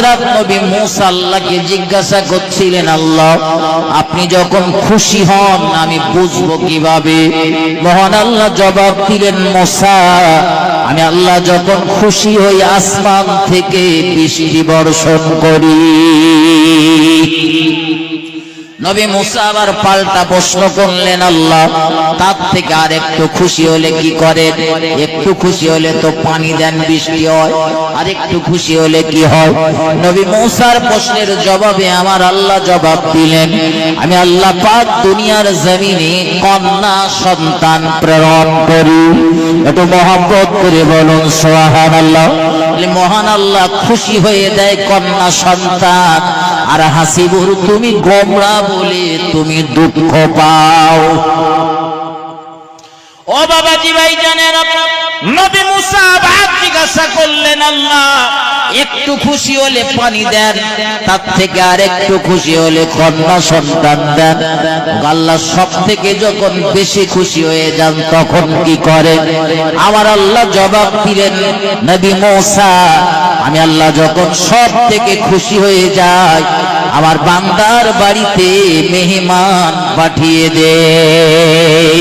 হযরত নবী মুসা আল্লাহকে জিজ্ঞাসা করছিলেন, আল্লাহ, আপনি যখন খুশি হন, আমি বুঝব কীভাবে? মহান আল্লাহ জবাব দিলেন, মোসা, আমি আল্লাহ যখন খুশি হই, আসমান থেকে বৃষ্টি বর্ষণ করি। নবী মুসা আবার পাল্টা প্রশ্ন করলেন, আল্লাহ, তার থেকে আর একটু খুশি হলে কি করেন? একটু খুশি হলে তো পানি দেন বৃষ্টি হয়, আর একটু খুশি হলে কি হয়? নবী মুসার প্রশ্নের জবাবে আমার আল্লাহ জবাব দিলেন, আমি আল্লাহ পাক দুনিয়ার জমিনে কন্যা সন্তান প্রেরণ করি। একটু মহব্বত করে বলুন সোহান আল্লাহ মহান আল্লাহ, খুশি হয়ে দেয় কন্যা সন্তান আর হাসিবুর, তুমি গোমরা বলে তুমি দুঃখ পাও। ও বাবাজি ভাই জানেন নবী মুসা আবার জিজ্ঞাসা করলেন, আল্লাহ, একটু খুশি হলে পানি দেন, তার থেকে আর একটু খুশি হলে কন্যা সন্তান দেন। আল্লাহ সব থেকে যখন বেশি খুশি হয়ে যান, তখন কি করে আমার আল্লাহ জবাব দিলেন, নবী মৌসা আমি আল্লাহ যখন সব থেকে খুশি হয়ে যাই আমার বান্দার বাড়িতে মেহমান পাঠিয়ে দেয়